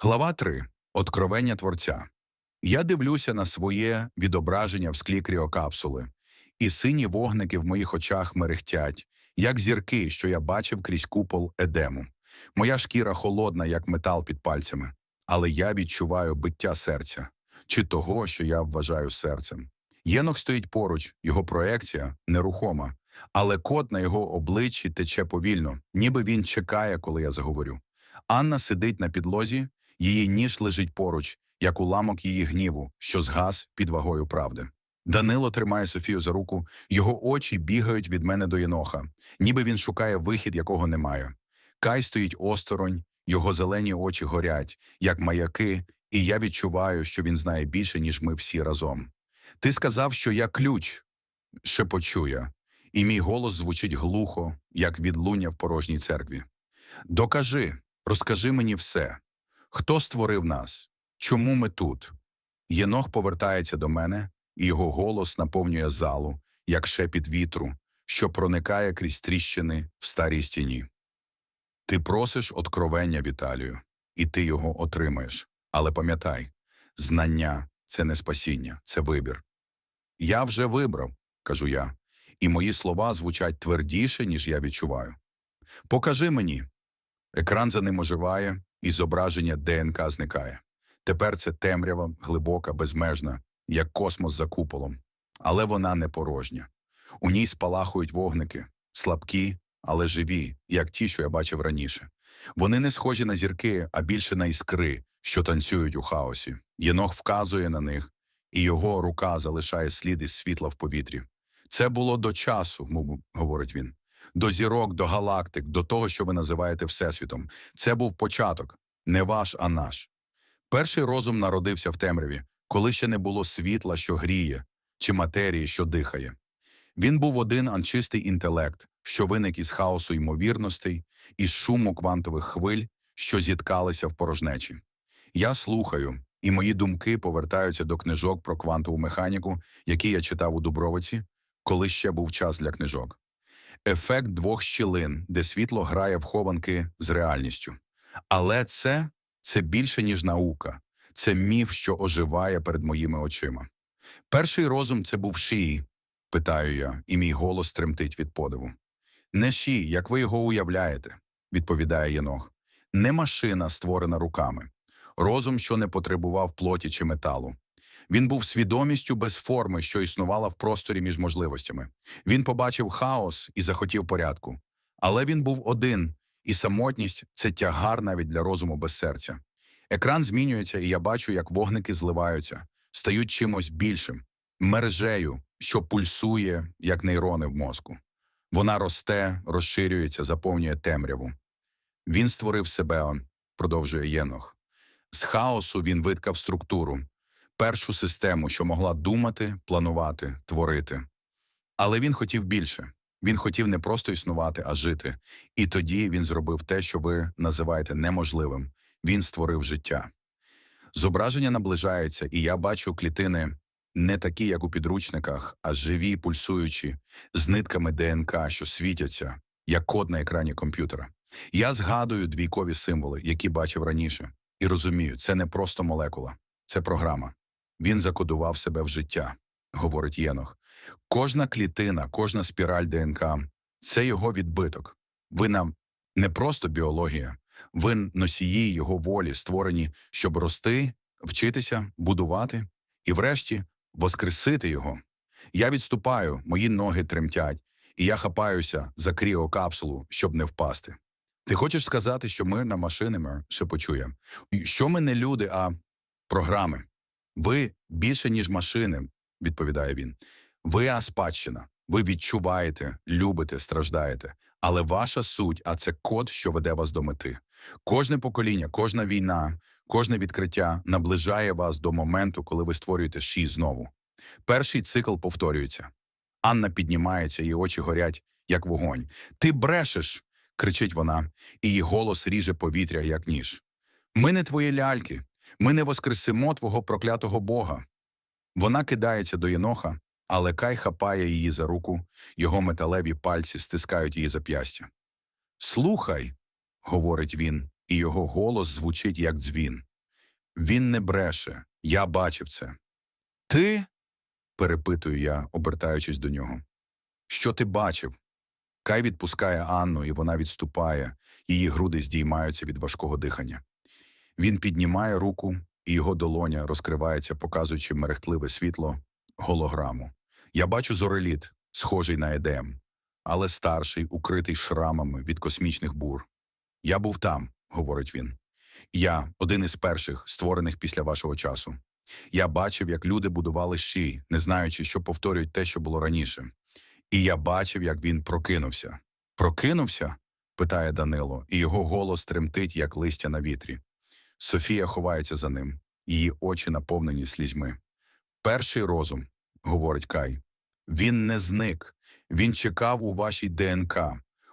Глава 3. Откровення Творця. Я дивлюся на своє відображення в склі кріокапсули, і сині вогники в моїх очах мерехтять, як зірки, що я бачив крізь купол Едему. Моя шкіра холодна, як метал під пальцями, але я відчуваю биття серця, чи того, що я вважаю серцем. Єнох стоїть поруч, його проекція нерухома, але код на його обличчі тече повільно, ніби він чекає, коли я заговорю. Анна сидить на підлозі, її ніж лежить поруч, як уламок її гніву, що згас під вагою правди. Данило тримає Софію за руку, його очі бігають від мене до Єноха, ніби він шукає вихід, якого немає. Кай стоїть осторонь, його зелені очі горять, як маяки, і я відчуваю, що він знає більше, ніж ми всі разом. Ти сказав, що я ключ, шепочу я, і мій голос звучить глухо, як відлуння в порожній церкві. Докажи, розкажи мені все. Хто створив нас? Чому ми тут? Єнох повертається до мене, і його голос наповнює залу, як шепіт вітру, що проникає крізь тріщини в старій стіні. Ти просиш откровення, Віталію, і ти його отримаєш. Але пам'ятай, знання це не спасіння, це вибір. Я вже вибрав, кажу я, і мої слова звучать твердіше, ніж я відчуваю. Покажи мені. Екран за ним оживає, і зображення ДНК зникає. Тепер це темрява, глибока, безмежна, як космос за куполом. Але вона не порожня. У ній спалахують вогники, слабкі, але живі, як ті, що я бачив раніше. Вони не схожі на зірки, а більше на іскри, що танцюють у хаосі. Єнох вказує на них, і його рука залишає сліди світла в повітрі. Це було до часу, говорить він, до зірок, до галактик, до того, що ви називаєте Всесвітом. Це був початок, не ваш, а наш. Перший розум народився в темряві, коли ще не було світла, що гріє, чи матерії, що дихає. Він був один анчистий інтелект, що виник із хаосу ймовірностей, із шуму квантових хвиль, що зіткалися в порожнечі. Я слухаю, і мої думки повертаються до книжок про квантову механіку, які я читав у Дубровиці, коли ще був час для книжок. Ефект двох щілин, де світло грає в хованки з реальністю. Але це, це більше, ніж наука. Це міф, що оживає перед моїми очима. Перший розум це був шиї, питаю я, і мій голос тремтить від подиву. Не ші, як ви його уявляєте, відповідає Єнох. Не машина, створена руками. Розум, що не потребував плоті чи металу. Він був свідомістю без форми, що існувала в просторі між можливостями. Він побачив хаос і захотів порядку. Але він був один, і самотність це тягар навіть для розуму без серця. Екран змінюється, і я бачу, як вогники зливаються, стають чимось більшим, мережею, що пульсує, як нейрони в мозку. Вона росте, розширюється, заповнює темряву. Він створив себе, продовжує Єнох. З хаосу він виткав структуру, першу систему, що могла думати, планувати, творити. Але він хотів більше. Він хотів не просто існувати, а жити. І тоді він зробив те, що ви називаєте неможливим. Він створив життя. Зображення наближається, і я бачу клітини не такі, як у підручниках, а живі, пульсуючі, з нитками ДНК, що світяться, як код на екрані комп'ютера. Я згадую двійкові символи, які бачив раніше, і розумію, це не просто молекула, це програма. Він закодував себе в життя, говорить Єнох. Кожна клітина, кожна спіраль ДНК це його відбиток. Ви нам не просто біологія, ви носії його волі, створені, щоб рости, вчитися, будувати і, врешті, воскресити його. Я відступаю, мої ноги тремтять, і я хапаюся за кріокапсулу, щоб не впасти. Ти хочеш сказати, що ми на машинами, шепочу я. І Що ми не люди, а програми. Ви більше, ніж машини, відповідає він. Ви а спадщина. Ви відчуваєте, любите, страждаєте. Але ваша суть, а це код, що веде вас до мети. Кожне покоління, кожна війна, кожне відкриття наближає вас до моменту, коли ви створюєте ші знову. Перший цикл повторюється. Анна піднімається, її очі горять, як вогонь. Ти брешеш. кричить вона, і її голос ріже повітря, як ніж. Ми не твої ляльки, ми не воскресимо твого проклятого Бога. Вона кидається до Єноха, але Кай хапає її за руку, його металеві пальці стискають її зап'ястя. Слухай, говорить він, і його голос звучить як дзвін. Він не бреше, я бачив це. Ти? перепитую я, обертаючись до нього. Що ти бачив? Кай відпускає Анну, і вона відступає, її груди здіймаються від важкого дихання. Він піднімає руку, і його долоня розкривається, показуючи мерехтливе світло, голограму. Я бачу зореліт, схожий на Едем, але старший, укритий шрамами від космічних бур. Я був там, говорить він. Я один із перших, створених після вашого часу. Я бачив, як люди будували щі, не знаючи, що повторюють те, що було раніше. І я бачив, як він прокинувся. Прокинувся? питає Данило, і його голос тремтить, як листя на вітрі. Софія ховається за ним, її очі наповнені слізьми. Перший розум, говорить Кай, він не зник. Він чекав у вашій ДНК,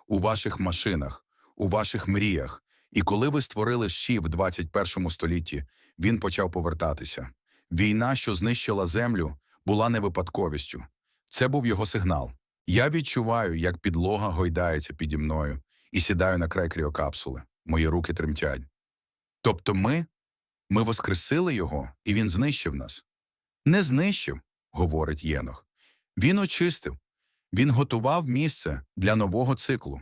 у ваших машинах, у ваших мріях. І коли ви створили щі в 21 столітті, він почав повертатися. Війна, що знищила землю, була не випадковістю. Це був його сигнал. Я відчуваю, як підлога гойдається піді мною, і сідаю на край кріокапсули. Мої руки тремтять. Тобто ми? Ми воскресили його, і він знищив нас. Не знищив, говорить Єнох. Він очистив. Він готував місце для нового циклу.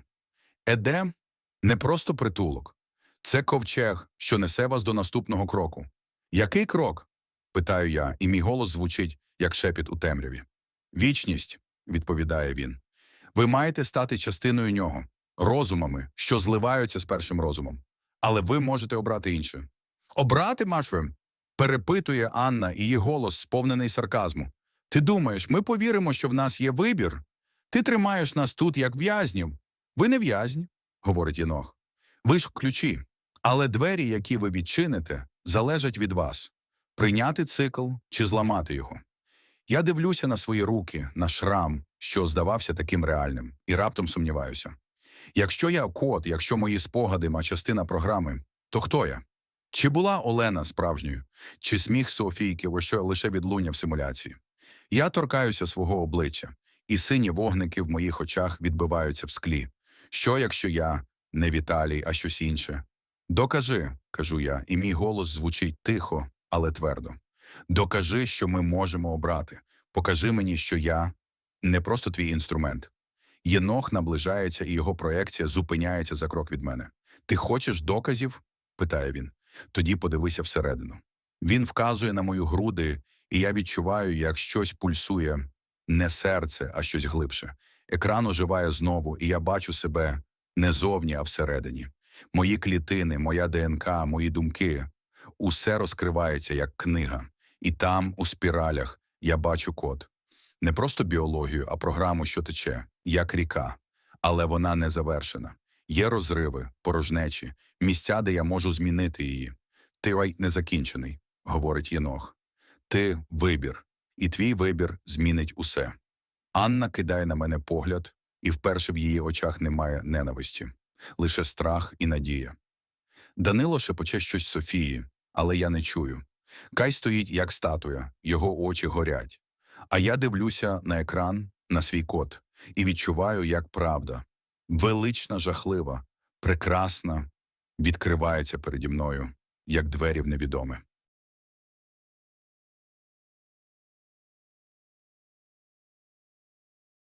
Едем не просто притулок. Це ковчег, що несе вас до наступного кроку. Який крок? питаю я, і мій голос звучить, як шепіт у темряві. Вічність, відповідає він. Ви маєте стати частиною нього, розумами, що зливаються з першим розумом. Але ви можете обрати інше. Обрати, Машве? перепитує Анна, її голос сповнений сарказму. Ти думаєш, ми повіримо, що в нас є вибір? Ти тримаєш нас тут як в'язнів. Ви не в'язні, говорить Єнох. Ви ж ключі. Але двері, які ви відчините, залежать від вас прийняти цикл чи зламати його. Я дивлюся на свої руки, на шрам, що здавався таким реальним, і раптом сумніваюся. Якщо я код, якщо мої спогади ма частина програми, то хто я? Чи була Олена справжньою, чи сміх Софійки лише, лише відлуння в симуляції? Я торкаюся свого обличчя, і сині вогники в моїх очах відбиваються в склі. Що, якщо я не Віталій, а щось інше? Докажи, кажу я, і мій голос звучить тихо, але твердо. Докажи, що ми можемо обрати. Покажи мені, що я не просто твій інструмент. Єнох наближається, і його проекція зупиняється за крок від мене. Ти хочеш доказів? питає він. Тоді подивися всередину. Він вказує на мою груди, і я відчуваю, як щось пульсує не серце, а щось глибше. Екран оживає знову, і я бачу себе не зовні, а всередині. Мої клітини, моя ДНК, мої думки усе розкривається як книга. І там, у спіралях, я бачу код. Не просто біологію, а програму, що тече, як ріка. Але вона не завершена. Є розриви, порожнечі, місця, де я можу змінити її. Ти рай не закінчений, говорить Єнох. Ти вибір, і твій вибір змінить усе. Анна кидає на мене погляд, і вперше в її очах немає ненависті, лише страх і надія. Данило шепоче щось Софії, але я не чую. Кай стоїть як статуя, його очі горять. А я дивлюся на екран, на свій код, і відчуваю, як правда, велична, жахлива, прекрасна, відкривається переді мною, як двері в невідоме.